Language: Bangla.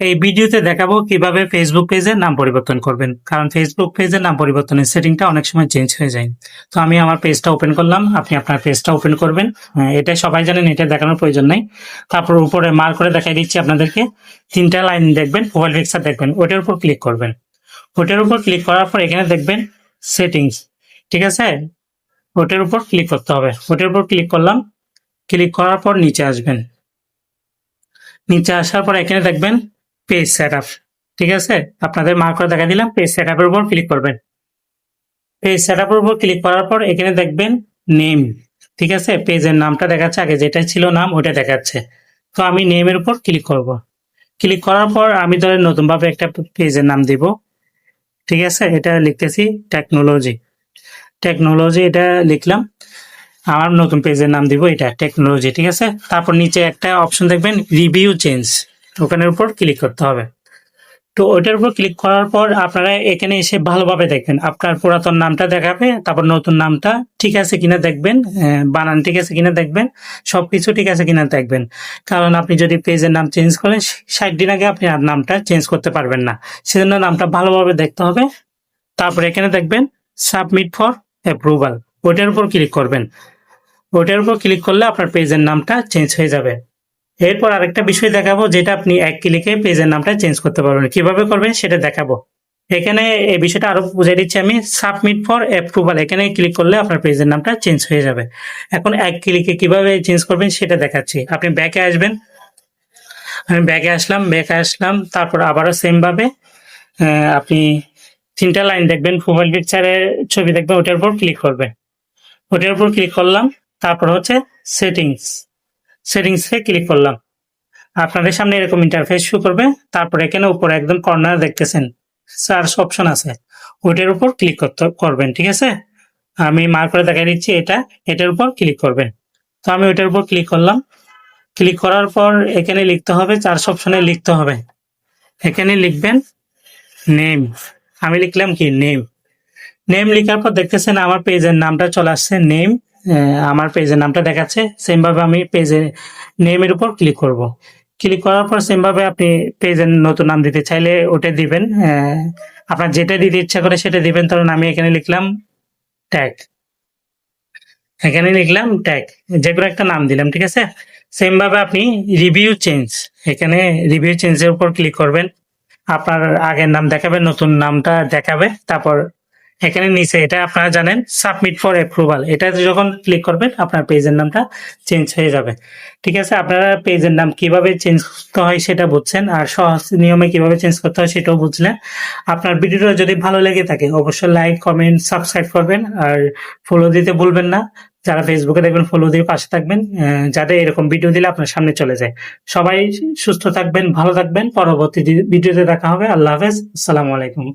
এই ভিডিওতে দেখাবো কীভাবে ফেসবুক পেজের নাম পরিবর্তন করবেন। কারণ ফেসবুক পেজের নাম পরিবর্তনের সেটিংটা অনেক সময় চেঞ্জ হয়ে যায়। তো আমি আমার পেজটা ওপেন করলাম আপনি আপনার পেজটা ওপেন করবেন। হ্যাঁ, এটা সবাই জানেন এটা দেখানোর প্রয়োজন নাই। তারপর উপরে মার করে দেখাই দিচ্ছি আপনাদেরকে। তিনটা লাইন দেখবেন প্রোফাইল পিকচার দেখবেন ওটার উপর ক্লিক করবেন। ওটার উপর ক্লিক করার পর এখানে দেখবেন সেটিংস ঠিক আছে? ওটার উপর ক্লিক করতে হবে। ওটার উপর ক্লিক করলাম ক্লিক করার পর নিচে আসবেন। নিচে আসার পর এখানে দেখবেন পেজ সেট ঠিক আছে? আপনাদের মার্ক করে দেখা দিলাম পেজ সেট আপের উপর ক্লিক করবেন। পেজ সেট আপের উপর ক্লিক করার পর এখানে দেখবেন নেম ঠিক আছে? পেজের নামটা দেখাচ্ছে, আগে যেটা ছিল নাম ওটা দেখাচ্ছে। তো আমি নেমের উপর ক্লিক করব। ক্লিক করার পর আমি ধরেন নতুনভাবে একটা পেজের নাম দিব। ঠিক আছে? এটা লিখতেছি টেকনোলজি টেকনোলজি এটা লিখলাম আমার নতুন পেজের নাম দিব এটা টেকনোলজি ঠিক আছে? তারপর নিচে একটা অপশন দেখবেন রিভিউ চেঞ্জ ওখানের উপর ক্লিক করতে হবে। তো ওইটার উপর ক্লিক করার পর আপনারা এখানে এসে ভালোভাবে দেখবেন, আপনার পুরাতন নামটা দেখাবে, তারপর নতুন নামটা ঠিক আছে কিনা দেখবেন বানান ঠিক আছে কিনা দেখবেন সব কিছু ঠিক আছে কিনা দেখবেন। কারণ আপনি যদি পেজের নাম চেঞ্জ করেন, ষাট দিন আগে আপনি আর নামটা চেঞ্জ করতে পারবেন না। সেজন্য নামটা ভালোভাবে দেখতে হবে। তারপর এখানে দেখবেন সাবমিট ফর অ্যাপ্রুভাল ওইটার উপর ক্লিক করবেন। ওইটার উপর ক্লিক করলে আপনার পেজের নামটা চেঞ্জ হয়ে যাবে। এরপর আরেকটা বিষয় দেখাবো যেটা আপনি এক ক্লিকে পেজের নামটা চেঞ্জ করতে পারবেন। কীভাবে করবেন সেটা দেখাবো। এখানে এই বিষয়টা আরও বুঝাই দিচ্ছি আমি সাবমিট ফর অ্যাপ্রুভাল এখানে ক্লিক করলে আপনার পেজের নামটা চেঞ্জ হয়ে যাবে। এখন এক ক্লিকে কীভাবে চেঞ্জ করবেন সেটা দেখাচ্ছি। আপনি ব্যাকে আসবেন। আমি ব্যাকে আসলাম ব্যাকে আসলাম তারপর আবারও সেম ভাবে আহ, আপনি তিনটা লাইন দেখবেন। প্রোফাইল পিকচারের ছবি দেখবেন ওটার উপর ক্লিক করবেন। ওটার উপর ক্লিক করলাম তারপর হচ্ছে সেটিংস সেটিংসে ক্লিক করলাম। আপনাদের সামনে এরকম ইন্টারফেস শো করবে, তারপর এখানে উপরে একদম কর্নার দেখতেছেন? সার্চ অপশন আছে। ওইটার উপর ক্লিক করতে, করবেন, ঠিক আছে? আমি মার্ক করে দেখাই দিচ্ছি এটা, এটার উপর ক্লিক করবেন। তো আমি ওইটার উপর ক্লিক করলাম। ক্লিক করার পর এখানে লিখতে হবে চার্জ অপশনে লিখতে হবে। এখানে লিখবেন নেম আমি লিখলাম কি? নেম নেম লেখার পর দেখতেছেন আমার পেজের নামটা চলে আসছে নেম আমার পেজের নামটা দেখাচ্ছে। সেমভাবে আমি পেজের নেমের উপর ক্লিক করব। ক্লিক করার পর সেমভাবে আপনি পেজের নতুন নাম দিতে চাইলে ওটা দিবেন। আপনার যেটা দিতে ইচ্ছা করে সেটা দিবেন। ধরুন আমি এখানে লিখলাম ট্যাগ এখানে লিখলাম ট্যাগ যে কোনো একটা নাম দিলাম, ঠিক আছে? সেমভাবে আপনি রিভিউ চেঞ্জ এখানে রিভিউ চেঞ্জের উপর ক্লিক করবেন। আপনার আগের নাম দেখাবে নতুন নামটা দেখাবে। তারপর এখানে নিচে এটা আপনারা জানেন সাবমিট ফর অ্যাপ্রুভাল এটা যখন ক্লিক করবেন, আপনার পেজের নামটা চেঞ্জ হয়ে যাবে। ঠিক আছে? আপনারা পেজের নাম কীভাবে চেঞ্জ করতে হয় সেটা বুঝছেন, আর সহজ নিয়মে কীভাবে চেঞ্জ করতে হয় সেটাও বুঝলেন। আপনার ভিডিওটা যদি ভালো লেগে থাকে, অবশ্যই লাইক কমেন্ট সাবস্ক্রাইব করবেন, আর ফলো দিতে ভুলবেন না। যারা ফেসবুকে দেখবেন ফলো দিয়ে পাশে থাকবেন যাতে এরকম ভিডিও দিলে আপনার সামনে চলে যায়। সবাই সুস্থ থাকবেন, ভালো থাকবেন। পরবর্তী ভিডিওতে দেখা হবে। আল্লাহ হাফেজ। আসসালামু আলাইকুম।